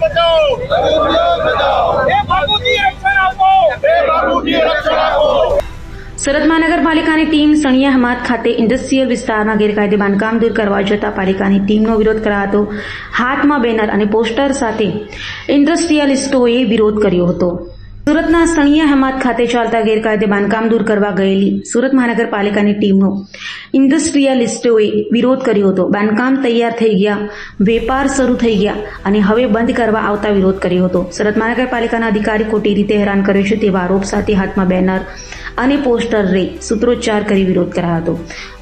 બચાવો. રક્ષણ આપો. રક્ષણ આપો. સુરત મહાનગરપાલિકાની ટીમ સણિયા હમાદ ખાતે ઇન્ડસ્ટ્રીયલ વિસ્તારમાં ગેરકાયદે બાંધકામ દૂર કરવા જતા પાલિકાની ટીમનો વિરોધ કરાતો. હાથમાં બેનર અને પોસ્ટર સાથે ઇન્ડસ્ટ્રીયલિસ્ટોએ વિરોધ કર્યો હતો. સુરતના સણિયા હમાદ ખાતે ચાલતા ગેરકાયદે બાંધકામ દૂર કરવા ગયેલી સુરત મહાનગરપાલિકાની ટીમનો ઇન્ડસ્ટ્રીયાલિસ્ટોએ વિરોધ કર્યો હતો. બાંધકામ તૈયાર થઈ ગયા, વેપાર શરૂ થઈ ગયા અને હવે બંધ કરવા આવતા વિરોધ કર્યો હતો. સુરત મહાનગરપાલિકાના અધિકારી ખોટી રીતે હેરાન કર્યો છે તેવા આરોપ સાથે હાથમાં બેનર અને પોસ્ટર રે સૂત્રોચ્ચાર કરી વિરોધ કરાયો હતો.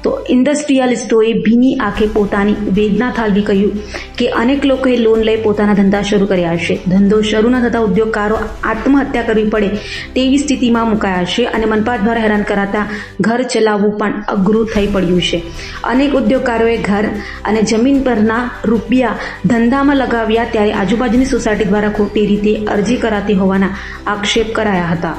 તો ઇન્ડસ્ટ્રીયલિસ્ટોએ ભીની આંખે પોતાની વેદના થાલવી કહ્યું કે અનેક લોકોએ લોન લઈ પોતાના ધંધા શરૂ કર્યા હશે. ધંધો શરૂ ન થતા ઉદ્યોગકારો આત્મહત્યા કરવી પડે તેવી સ્થિતિમાં મુકાયા છે અને મનપા દ્વારા હેરાન કરાતા ઘર ચલાવવું પણ અઘરું થઈ પડ્યું છે. અનેક ઉદ્યોગકારોએ ઘર અને જમીન પરના રૂપિયા ધંધામાં લગાવ્યા ત્યારે આજુબાજુની સોસાયટી દ્વારા ખોટી રીતે અરજી કરાતી હોવાના આક્ષેપ કરાયા હતા.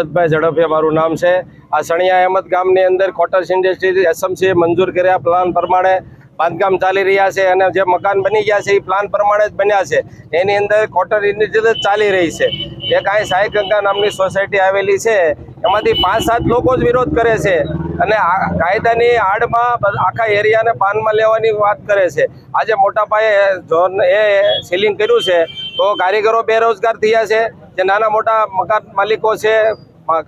ભરતભાઈ ઝડફિયા મારું નામ છે. આ સણિયા અહેમદ ગામની અંદર કોટર્સ ઇન્ડસ્ટ્રી એસએમસીએ મંજૂર કર્યા પ્લાન પ્રમાણે બાંધકામ ચાલી રહ્યા છે અને જે મકાન બની ગયા છે એ પ્લાન પ્રમાણે જ બન્યા છે. એની અંદર કોટર ઇન્ડસ્ટ્રી ચાલી રહી છે. એ કાંઈ સાઈ ગંગા નામની સોસાયટી આવેલી છે, એમાંથી પાંચ સાત લોકો જ વિરોધ કરે છે અને કાયદાની આડમાં આખા એરિયાને પાનમાં લેવાની વાત કરે છે. આજે મોટા પાયે ઝોન એ સીલિંગ કર્યું છે, તો કારીગરો બેરોજગાર થયા છે. જે નાના મોટા મકાન માલિકો છે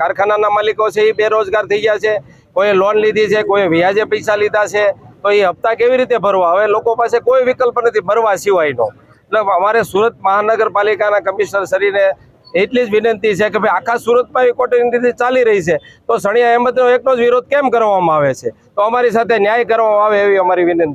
કારખાનાના માલિકો છે એ બેરોજગાર થઈ ગયા છે. કોઈ લોન લીધી છે કોઈ વ્યાજે પૈસા લીધા છે. તો એ હપ્તા કેવી રીતે ભરવા? હવે લોકો પાસે કોઈ વિકલ્પ નથી ભરવા સિવાયનો. એટલે અમારે સુરત મહાનગરપાલિકાના કમિશનર શ્રીને એટલી જ વિનંતી છે કે ભાઈ આખા સુરતમાં ઇન્ડસ્ટ્રી ચાલી રહી છે. તો સણિયા અહેમદનો એકનો જ વિરોધ કેમ કરવામાં આવે છે? તો અમારી સાથે ન્યાય કરવામાં આવે એવી અમારી વિનંતી